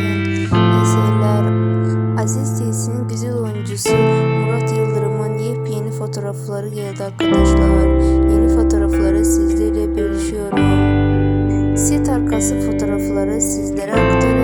yönetmen eserler Aziz Tilsi'nin güzel oyuncusu Murat Yıldırım'ın yepyeni fotoğrafları geldi arkadaşlar. Yeni fotoğrafları sizlerle bölüşüyorum. Set arkası fotoğrafları sizlere aktarıyorum.